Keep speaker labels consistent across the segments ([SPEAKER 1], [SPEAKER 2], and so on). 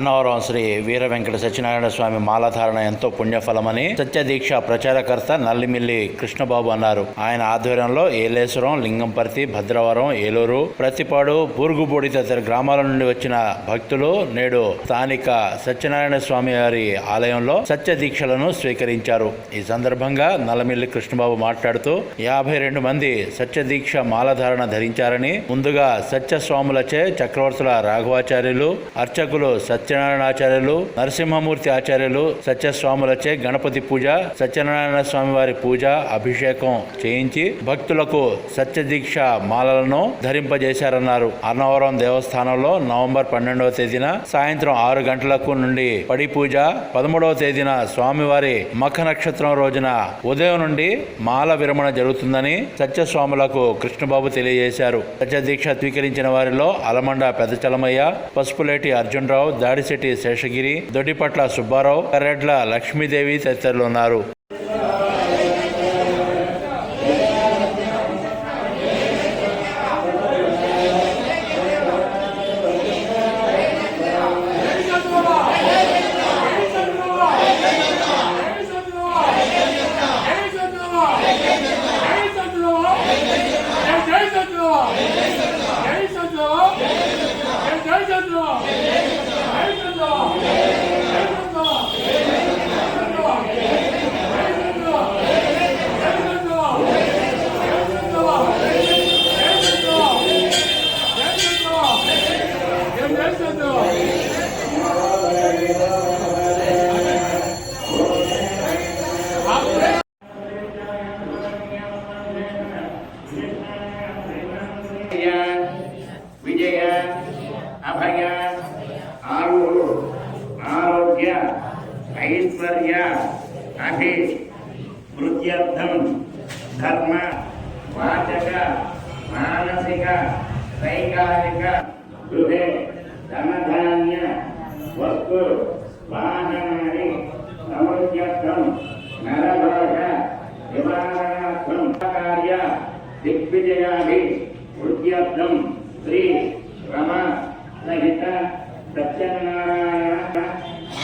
[SPEAKER 1] అన్నవరం శ్రీ వీర వెంకట సత్యనారాయణ స్వామి మాలాధారణ ఎంతో పుణ్యఫలమని సత్యదీక్ష ప్రచారకర్త నల్లిమిల్లి కృష్ణబాబు అన్నారు. ఆయన ఆధ్వర్యంలో ఏలేశ్వరం లింగంపర్తి భద్రవరం ఏలూరు ప్రతిపాడు బూరుగుబూడి తదితర గ్రామాల నుండి వచ్చిన భక్తులు నేడు స్థానిక సత్యనారాయణ స్వామి వారి ఆలయంలో సత్యదీక్షలను స్వీకరించారు. ఈ సందర్భంగా నల్లమిల్లి కృష్ణబాబు మాట్లాడుతూ యాభై రెండు మంది సత్యదీక్ష మాలధారణ ధరించారని ముందుగా సత్యస్వాములచే చక్రవర్తుల రాఘవాచార్యులు అర్చకులు సత్యనారాయణ ఆచార్యులు నరసింహమూర్తి ఆచార్యులు సత్యస్వాములచే గణపతి పూజ సత్యనారాయణ స్వామి వారి పూజ అభిషేకం చేయించి భక్తులకు సత్య దీక్ష మాలలను ధరింపజేశారన్నారు. అన్నవరం దేవస్థానంలో నవంబర్ పన్నెండవ తేదీన సాయంత్రం ఆరు గంటలకు నుండి పడి పూజ పదమూడవ తేదీన స్వామివారి మఖ నక్షత్రం రోజున ఉదయం నుండి మాల విరమణ జరుగుతుందని సత్యస్వాములకు కృష్ణబాబు తెలియజేశారు. సత్య దీక్ష స్వీకరించిన వారిలో అలమండ పెద్దచలమయ్య పసుపులేటి అర్జునరావు దాడిశెట్టి శేషగిరి దొడ్డిపట్ల సుబ్బారావు కర్రెడ్ల లక్ష్మీదేవి తదితరులు ఉన్నారు.
[SPEAKER 2] ఆరోగ్య ఐశ్వర్య అభి వృత్యర్థం ధర్మ వాచక మానసిక వైకారిక గృహే ధనధాన్య వస్తు వాహనాన్ని సముద్యర్థం నరభోగ నివారణార్థం కార్య దిగ్విజయాభి వృద్ధ్యర్థం శ్రీ రమ సహిత సత్యనారాయణ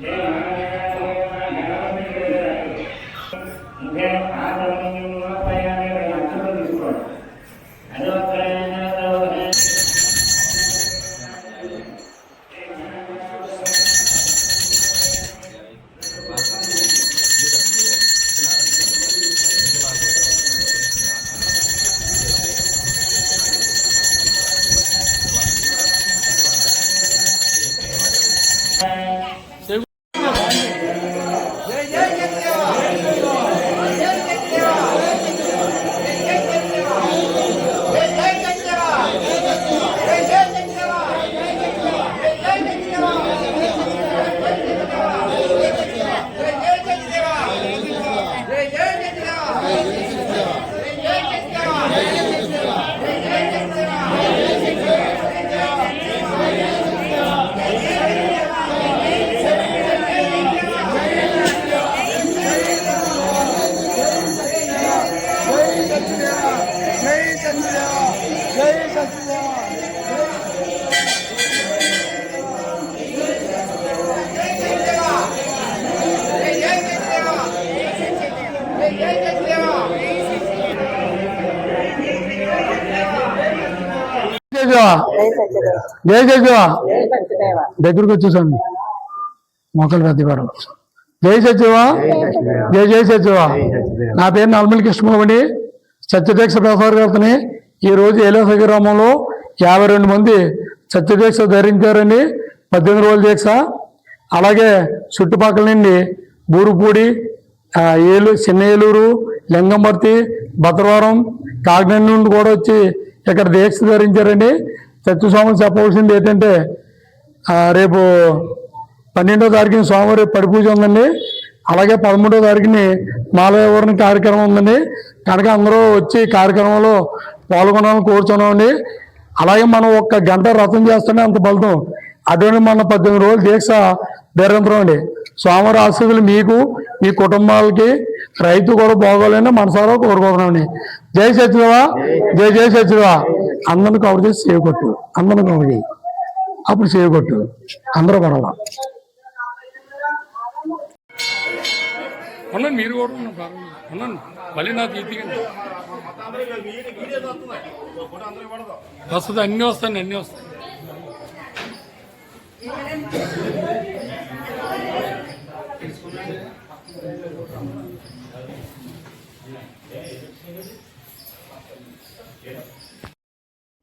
[SPEAKER 2] Yeah.
[SPEAKER 3] సత్యదేవ జై సత్యదేవ దగ్గరకు వచ్చేసాను మొక్కలు పెద్దవారు జై సత్యవా జై జై సత్యవా నా పేరు నల్మల్ కృష్ణబాబుని సత్యదీక్ష ప్రసారకర్తని ఈ రోజు ఏలేస గ్రామంలో యాభై రెండు మంది సత్యదీక్ష ధరించారని పద్దెనిమిది రోజుల దీక్ష. అలాగే చుట్టుపక్కల నుండి బూరుపూడి ఏలు చిన్న ఏలూరు లింగంపర్తి భద్రవరం కాకినాడ నుండి కూడా వచ్చి ఇక్కడ దీక్ష ధరించారండి సత్యస్వాములు చెప్పవలసింది ఏంటంటే రేపు పన్నెండో తారీఖున సోమవారం పడి పూజ ఉందండి. అలాగే పదమూడో తారీఖుని మాలయవరణ కార్యక్రమం ఉందండి. కనుక అందరూ వచ్చి కార్యక్రమంలో పాల్గొనాలని కోరుతున్నామండి అలాగే మనం ఒక్క గంట రథం చేస్తేనే అంత ఫలితం. అటువంటి మన పద్దెనిమిది రోజులు దీక్ష నిరంతరం అండి. సోమవారం ఆశీస్సులు మీకు మీ కుటుంబాలకి రైతు కూడా బాగోలేని మనసారా కోరుకుంటున్నామండి జై సచివా జై జై సచివా అందరిని కవర్ చేసి సేవ్ కొట్టు. అందరిని కవర్ చేయి. అప్పుడు సేవ్ కొట్టు. అందరూ పడాల
[SPEAKER 4] మీరు కూడా మళ్ళీ నాకు తీయండి. వస్తుంది అన్నీ వస్తాయి అన్నీ వస్తాయి.